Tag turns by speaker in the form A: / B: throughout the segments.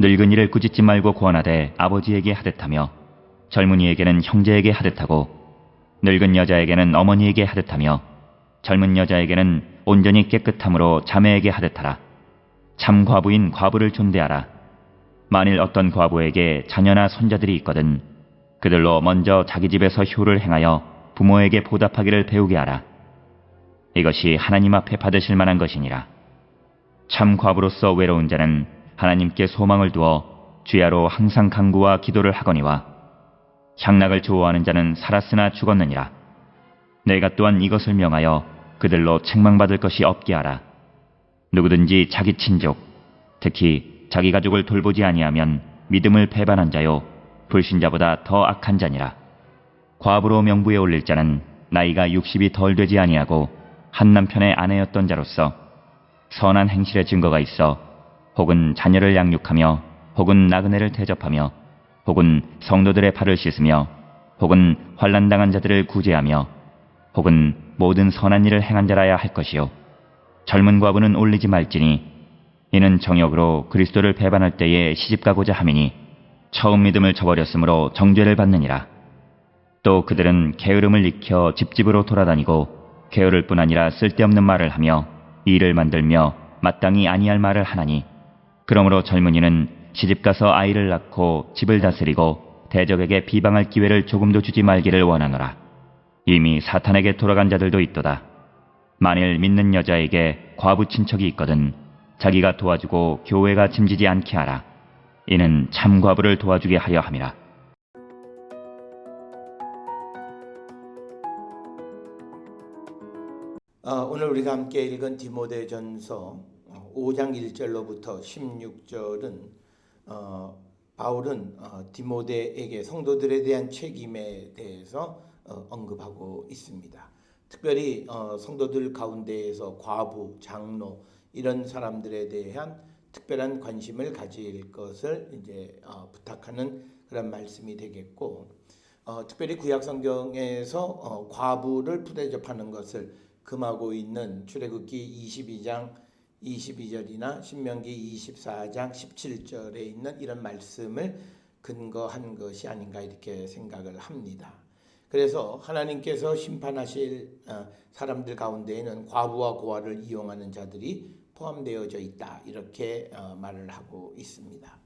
A: 늙은 이를 꾸짖지 말고 권하되 아버지에게 하듯하며 젊은이에게는 형제에게 하듯하고 늙은 여자에게는 어머니에게 하듯하며 젊은 여자에게는 온전히 깨끗함으로 자매에게 하듯하라. 참 과부인 과부를 존대하라. 만일 어떤 과부에게 자녀나 손자들이 있거든 그들로 먼저 자기 집에서 효를 행하여 부모에게 보답하기를 배우게 하라. 이것이 하나님 앞에 받으실 만한 것이니라. 참 과부로서 외로운 자는 하나님께 소망을 두어 주야로 항상 간구와 기도를 하거니와 향락을 좋아하는 자는 살았으나 죽었느니라. 내가 또한 이것을 명하여 그들로 책망받을 것이 없게 하라. 누구든지 자기 친족, 특히 자기 가족을 돌보지 아니하면 믿음을 배반한 자요 불신자보다 더 악한 자니라. 과부로 명부에 올릴 자는 나이가 60이 덜 되지 아니하고 한 남편의 아내였던 자로서 선한 행실의 증거가 있어 혹은 자녀를 양육하며 혹은 나그네를 대접하며 혹은 성도들의 발을 씻으며 혹은 환난당한 자들을 구제하며 혹은 모든 선한 일을 행한 자라야 할 것이요. 젊은 과부는 올리지 말지니 이는 정욕으로 그리스도를 배반할 때에 시집가고자 함이니 처음 믿음을 저버렸으므로 정죄를 받느니라. 또 그들은 게으름을 익혀 집집으로 돌아다니고 게으를 뿐 아니라 쓸데없는 말을 하며 일을 만들며 마땅히 아니할 말을 하나니 그러므로 젊은이는 시집가서 아이를 낳고 집을 다스리고 대적에게 비방할 기회를 조금도 주지 말기를 원하노라. 이미 사탄에게 돌아간 자들도 있도다. 만일 믿는 여자에게 과부 친척이 있거든 자기가 도와주고 교회가 짐지지 않게 하라. 이는 참 과부를 도와주게 하려 함이라.
B: 어, 오늘 우리가 함께 읽은 디모데전서 5장 1절로부터 16절은 어, 바울은 어, 디모데에게 성도들에 대한 책임에 대해서 어, 언급하고 있습니다. 특별히 어, 성도들 가운데에서 과부, 장로 이런 사람들에 대한 특별한 관심을 가질 것을 이제 어, 부탁하는 그런 말씀이 되겠고 어, 특별히 구약 성경에서 어, 과부를 푸대접하는 것을 금하고 있는 출애굽기 22장 22절이나 신명기 24장 17절에 있는 이런 말씀을 근거한 것이 아닌가 이렇게 생각을 합니다. 그래서 하나님께서 심판하실 어, 사람들 가운데에는 과부와 고아를 이용하는 자들이 포함되어져 있다 이렇게 어, 말을 하고 있습니다.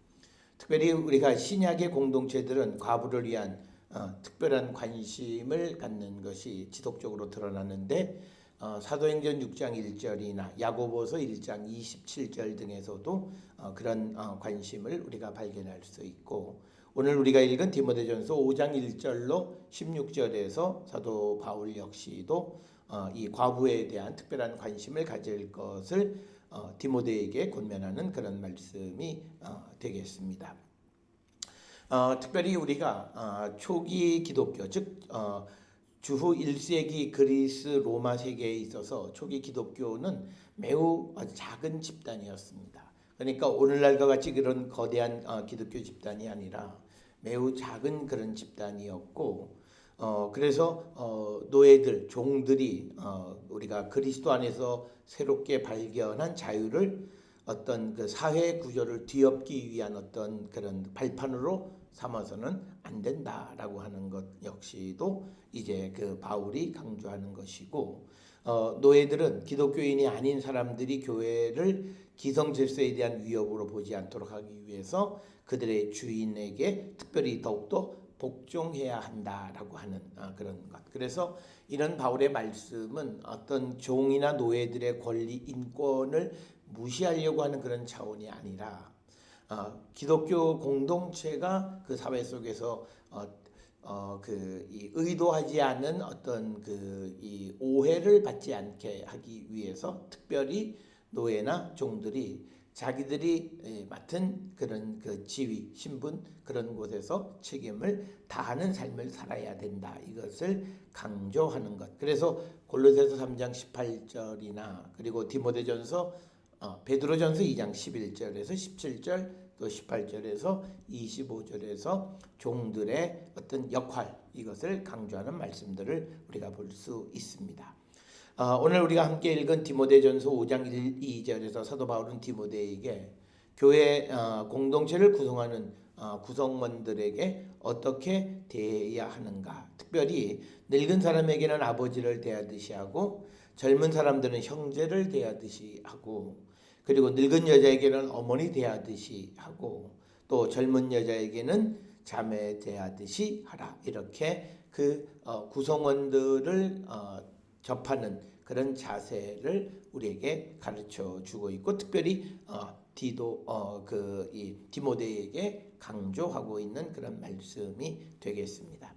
B: 특별히 우리가 신약의 공동체들은 과부를 위한 어, 특별한 관심을 갖는 것이 지속적으로 드러나는데 어, 사도행전 6장 1절이나 야고보서 1장 27절 등에서도 어, 그런 어, 관심을 우리가 발견할 수 있고 오늘 우리가 읽은 디모데전서 5장 1절로 16절에서 사도 바울 역시도 어, 이 과부에 대한 특별한 관심을 가질 것을 어, 디모데에게 권면하는 그런 말씀이 어, 되겠습니다. 어, 특별히 우리가 어, 초기 기독교 즉 어, 주후 1세기 그리스 로마 세계에 있어서 초기 기독교는 매우 작은 집단이었습니다. 그러니까 오늘날과 같이 그런 거대한 어, 기독교 집단이 아니라 매우 작은 그런 집단이었고 어, 그래서 어, 노예들 종들이 어, 우리가 그리스도 안에서 새롭게 발견한 자유를 어떤 그 사회 구조를 뒤엎기 위한 어떤 그런 발판으로 삼아서는 안 된다라고 하는 것 역시도 이제 그 바울이 강조하는 것이고 어, 노예들은 기독교인이 아닌 사람들이 교회를 기성 질서에 대한 위협으로 보지 않도록 하기 위해서 그들의 주인에게 특별히 더욱더 복종해야 한다라고 하는 어, 그런 것. 그래서 이런 바울의 말씀은 어떤 종이나 노예들의 권리 인권을 무시하려고 하는 그런 차원이 아니라 어, 기독교 공동체가 그 사회 속에서 어, 어, 그, 이 의도하지 않은 어떤 그, 이 오해를 받지 않게 하기 위해서 특별히 노예나 종들이 자기들이 예, 맡은 그런 그 지위, 신분 그런 곳에서 책임을 다하는 삶을 살아야 된다. 이것을 강조하는 것. 그래서 골로새서 3장 18절이나 그리고 디모데전서 어, 베드로전서 2장 11절에서 17절 또 18절에서 25절에서 종들의 어떤 역할 이것을 강조하는 말씀들을 우리가 볼 수 있습니다. 어, 오늘 우리가 함께 읽은 디모데전서 5장 1, 2절에서 사도 바울은 디모데에게 교회 어, 공동체를 구성하는 어, 구성원들에게 어떻게 대해야 하는가. 특별히 늙은 사람에게는 아버지를 대하듯이 하고 젊은 사람들은 형제를 대하듯이 하고 그리고 늙은 여자에게는 어머니 대하듯이 하고 또 젊은 여자에게는 자매 대하듯이 하라. 이렇게 그 어, 구성원들을 어, 접하는 그런 자세를 우리에게 가르쳐 주고 있고 특별히 어, 디도 어, 그이 디모데에게 강조하고 있는 그런 말씀이 되겠습니다.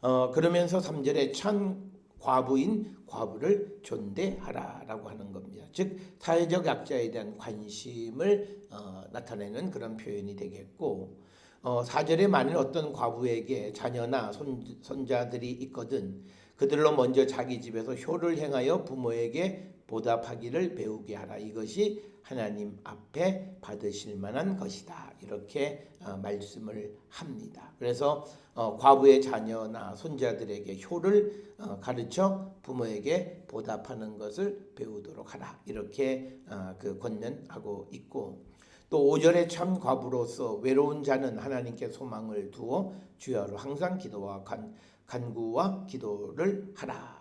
B: 어, 그러면서 3절에 천 과부인 과부를 존대하라라고 하는 겁니다. 즉 사회적 약자에 대한 관심을 어, 나타내는 그런 표현이 되겠고 어, 4절에 만일 어떤 과부에게 자녀나 손, 손자들이 있거든 그들로 먼저 자기 집에서 효를 행하여 부모에게 보답하기를 배우게 하라. 이것이 하나님 앞에 받으실 만한 것이다. 이렇게 어, 말씀을 합니다. 그래서 어, 과부의 자녀나 손자들에게 효를 어, 가르쳐 부모에게 보답하는 것을 배우도록 하라. 이렇게 어, 그 권면하고 있고 또 5절에 참 과부로서 외로운 자는 하나님께 소망을 두어 주여로 항상 기도와 간, 간구와 기도를 하라.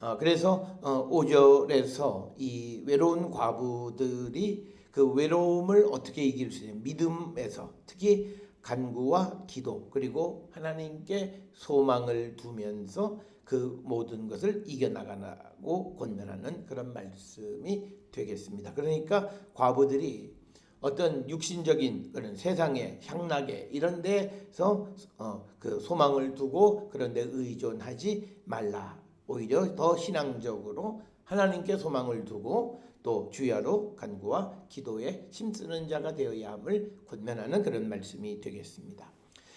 B: 어, 그래서 어, 5절에서 이 외로운 과부들이 그 외로움을 어떻게 이길 수 있는 믿음에서 특히 간구와 기도 그리고 하나님께 소망을 두면서 그 모든 것을 이겨나가고 권면하는 그런 말씀이 되겠습니다. 그러니까 과부들이 어떤 육신적인 그런 세상의 향락에 이런 데서 어, 그 소망을 두고 그런 데 의존하지 말라. 오히려 더 신앙적으로 하나님께 소망을 두고 또 주야로 간구와 기도에 힘쓰는 자가 되어야 함을 권면하는 그런 말씀이 되겠습니다.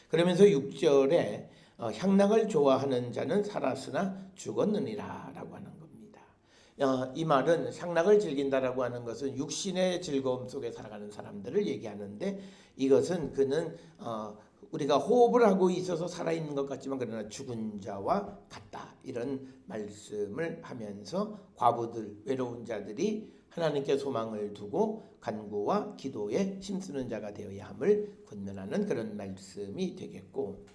B: 그러면서 6절에 어, 향락을 좋아하는 자는 살았으나. 어, 이 말은 향락을 즐긴다라고 하는 것은 육신의 즐거움 속에 살아가는 사람들을 얘기하는데 이것은 그는 어, 우리가 호흡을 하고 있어서 살아있는 것 같지만 그러나 죽은 자와 같다. 이런 말씀을 하면서 과부들 외로운 자들이 하나님께 소망을 두고 간구와 기도에 힘쓰는 자가 되어야 함을 권면하는 그런 말씀이 되겠고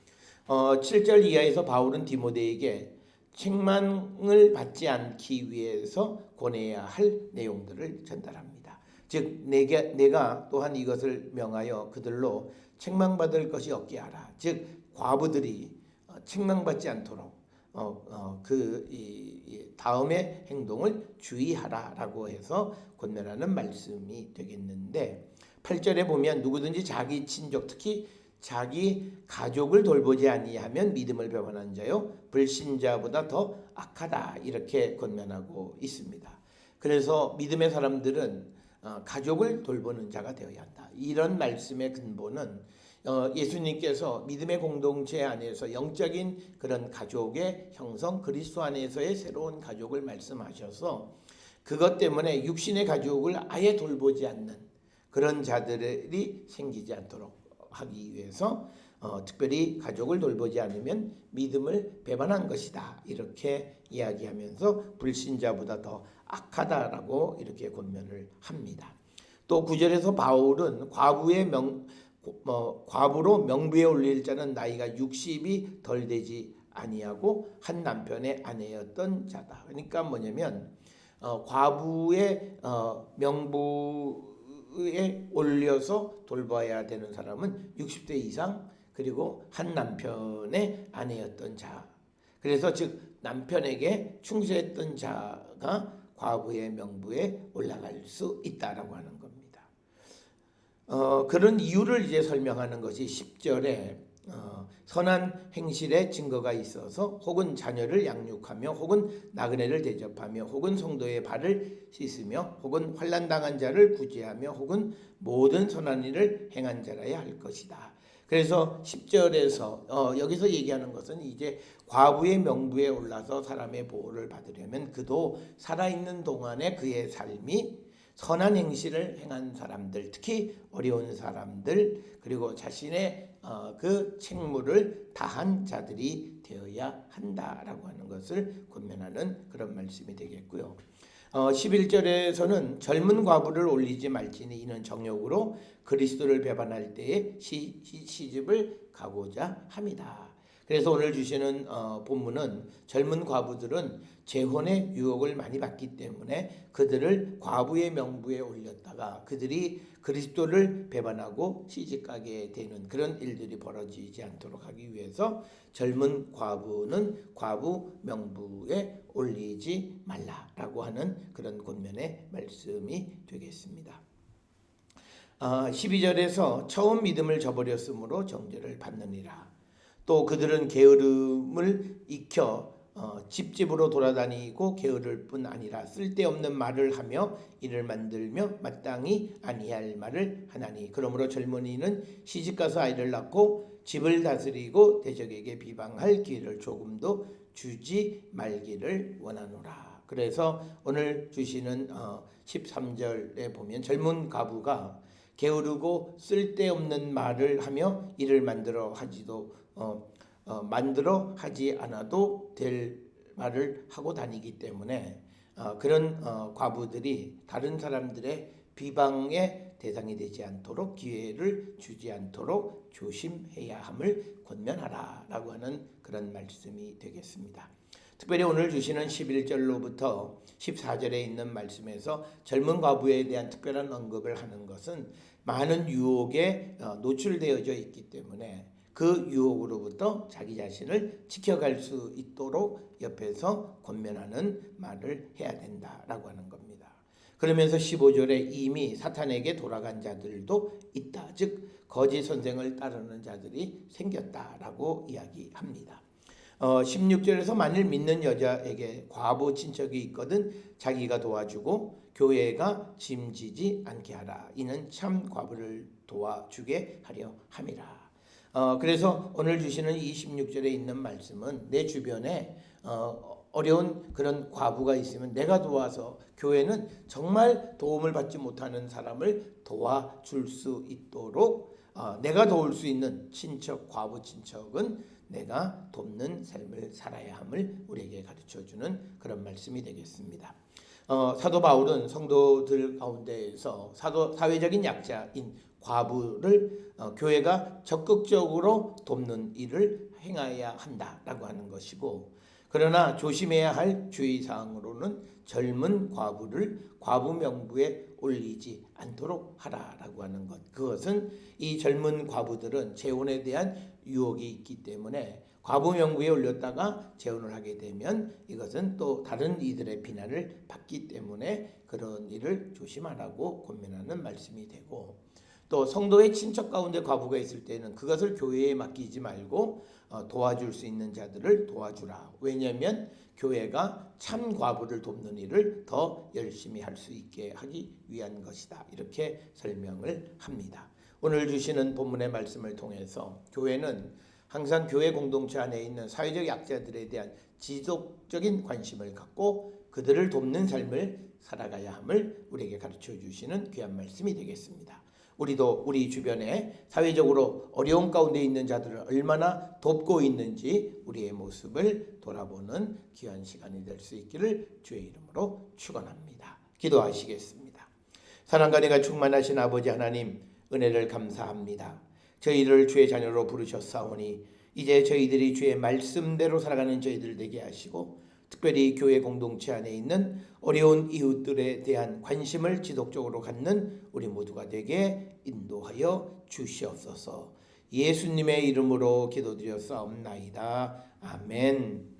B: 어, 7절 이하에서 바울은 디모데에게 책망을 받지 않기 위해서 권해야 할 내용들을 전달합니다. 즉 내가, 내가 또한 이것을 명하여 그들로 책망받을 것이 없게 하라. 즉 과부들이 어, 책망받지 않도록 어, 어, 그 이, 이 다음의 행동을 주의하라라고 해서 권면하는 말씀이 되겠는데 8절에 보면 누구든지 자기 친족 특히 자기 가족을 돌보지 아니하면 믿음을 배반한 자요 불신자보다 더 악하다 이렇게 권면하고 있습니다. 그래서 믿음의 사람들은 어, 가족을 돌보는 자가 되어야 한다. 이런 말씀의 근본은 어, 예수님께서 믿음의 공동체 안에서 영적인 그런 가족의 형성, 그리스도 안에서의 새로운 가족을 말씀하셔서 그것 때문에 육신의 가족을 아예 돌보지 않는 그런 자들이 생기지 않도록 하기 위해서 어, 특별히 가족을 돌보지 않으면 믿음을 배반한 것이다 이렇게 이야기하면서 불신자보다 더 악하다라고 이렇게 권면을 합니다. 또 구절에서 바울은 과부의 명 뭐, 과부로 명부에 올릴 자는 나이가 60이 덜 되지 아니하고 한 남편의 아내였던 자다. 그러니까 뭐냐면 어, 과부의 어, 명부 에 올려서 돌봐야 되는 사람은 60대 이상 그리고 한 남편의 아내였던 자. 그래서 즉 남편에게 충실했던 자가 과부의 명부에 올라갈 수 있다라고 하는 겁니다. 어, 그런 이유를 이제 설명하는 것이 10절에 어, 선한 행실의 증거가 있어서 혹은 자녀를 양육하며 혹은 나그네를 대접하며 혹은 성도의 발을 씻으며 혹은 환난 당한 자를 구제하며 혹은 모든 선한 일을 행한 자라야 할 것이다. 그래서 10절에서 어, 여기서 얘기하는 것은 이제 과부의 명부에 올라서 사람의 보호를 받으려면 그도 살아있는 동안에 그의 삶이 선한 행실을 행한 사람들, 특히 어려운 사람들, 그리고 자신의 어, 그 책무를 다한 자들이 되어야 한다라고 하는 것을 권면하는 그런 말씀이 되겠고요. 어, 11절에서는 젊은 과부를 올리지 말지니 이는 정욕으로 그리스도를 배반할 때에 시집을 가고자 합니다. 그래서 오늘 주시는 어, 본문은 젊은 과부들은 재혼의 유혹을 많이 받기 때문에 그들을 과부의 명부에 올렸다가 그들이 그리스도를 배반하고 시집가게 되는 그런 일들이 벌어지지 않도록 하기 위해서 젊은 과부는 과부 명부에 올리지 말라라고 하는 그런 권면의 말씀이 되겠습니다. 아, 12절에서 처음 믿음을 저버렸으므로 정죄를 받느니라. 또 그들은 게으름을 익혀 어, 집집으로 돌아다니고 게으를 뿐 아니라 쓸데없는 말을 하며 이를 만들며 마땅히 아니할 말을 하나니 그러므로 젊은이는 시집가서 아이를 낳고 집을 다스리고 대적에게 비방할 기회를 조금도 주지 말기를 원하노라. 그래서 오늘 주시는 어, 13절에 보면 젊은 가부가 게으르고 쓸데없는 말을 하며 이를 만들어 하지도 어, 어, 만들어 하지 않아도 될 말을 하고 다니기 때문에 어, 그런 어, 과부들이 다른 사람들의 비방의 대상이 되지 않도록 기회를 주지 않도록 조심해야 함을 권면하라라고 하는 그런 말씀이 되겠습니다. 특별히 오늘 주시는 11절로부터 14절에 있는 말씀에서 젊은 과부에 대한 특별한 언급을 하는 것은 많은 유혹에 어, 노출되어져 있기 때문에 그 유혹으로부터 자기 자신을 지켜갈 수 있도록 옆에서 권면하는 말을 해야 된다라고 하는 겁니다. 그러면서 15절에 이미 사탄에게 돌아간 자들도 있다. 즉 거짓 선생을 따르는 자들이 생겼다라고 이야기합니다. 어, 16절에서 만일 믿는 여자에게 과부 친척이 있거든 자기가 도와주고 교회가 짐지지 않게 하라. 이는 참 과부를 도와주게 하려 함이라. 어, 그래서 오늘 주시는 26절에 있는 말씀은 내 주변에 어, 어려운 그런 과부가 있으면 내가 도와서 교회는 정말 도움을 받지 못하는 사람을 도와줄 수 있도록 어, 내가 도울 수 있는 친척 과부 친척은 내가 돕는 삶을 살아야 함을 우리에게 가르쳐 주는 그런 말씀이 되겠습니다. 어, 사도 바울은 성도들 가운데에서 사도 사회적인 약자인 과부를 어, 교회가 적극적으로 돕는 일을 행해야 한다라고 하는 것이고 그러나 조심해야 할 주의 사항으로는 젊은 과부를 과부 명부에 올리지 않도록 하라라고 하는 것. 그것은 이 젊은 과부들은 재혼에 대한 유혹이 있기 때문에 과부 명부에 올렸다가 재혼을 하게 되면 이것은 또 다른 이들의 비난을 받기 때문에 그런 일을 조심하라고 권면하는 말씀이 되고 또 성도의 친척 가운데 과부가 있을 때는 그것을 교회에 맡기지 말고 어, 도와줄 수 있는 자들을 도와주라. 왜냐하면 교회가 참 과부를 돕는 일을 더 열심히 할 수 있게 하기 위한 것이다. 이렇게 설명을 합니다. 오늘 주시는 본문의 말씀을 통해서 교회는 항상 교회 공동체 안에 있는 사회적 약자들에 대한 지속적인 관심을 갖고 그들을 돕는 삶을 살아가야 함을 우리에게 가르쳐 주시는 귀한 말씀이 되겠습니다. 우리도 우리 주변에 사회적으로 어려운 가운데 있는 자들을 얼마나 돕고 있는지 우리의 모습을 돌아보는 귀한 시간이 될 수 있기를 주의 이름으로 축원합니다. 기도하시겠습니다. 사랑과 내가 충만하신 아버지 하나님 은혜를 감사합니다. 저희를 주의 자녀로 부르셨사오니 이제 저희들이 주의 말씀대로 살아가는 저희들 되게 하시고 특별히 교회 공동체 안에 있는 어려운 이웃들에 대한 관심을 지속적으로 갖는 우리 모두가 되게 인도하여 주시옵소서. 예수님의 이름으로 기도드렸사옵나이다. 아멘.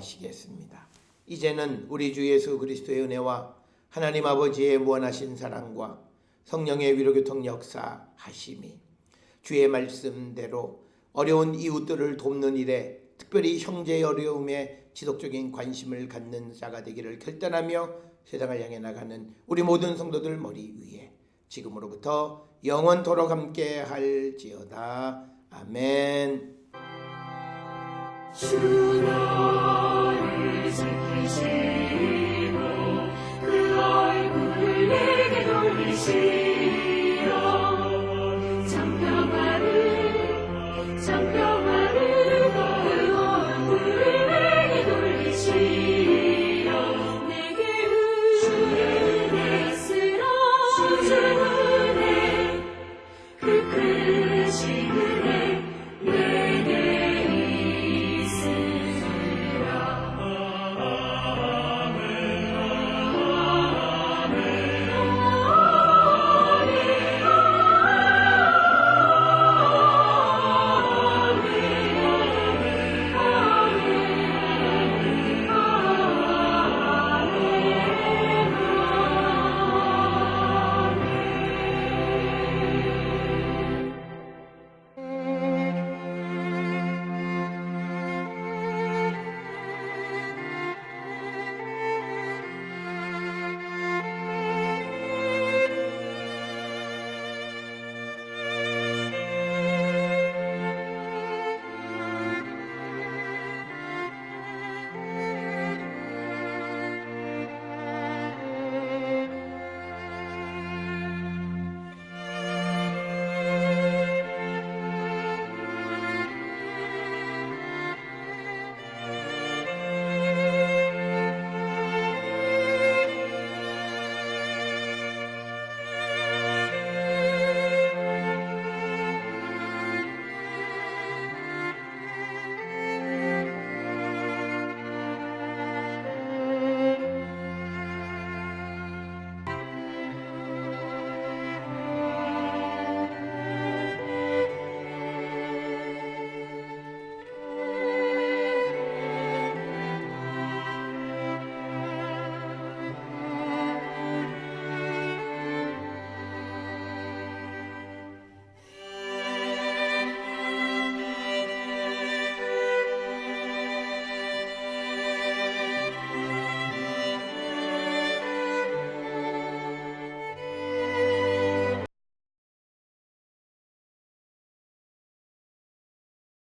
B: 기도하시겠습니다. 이제는 우리 주 예수 그리스도의 은혜와 하나님 아버지의 무한하신 사랑과 성령의 위로교통 역사 하심이 주의 말씀대로 어려운 이웃들을 돕는 일에 특별히 형제의 어려움에 지속적인 관심을 갖는 자가 되기를 결단하며 세상을 향해 나가는 우리 모든 성도들 머리 위에 지금으로부터 영원토록 함께 할지어다. 아멘.
C: 주 나를 지키시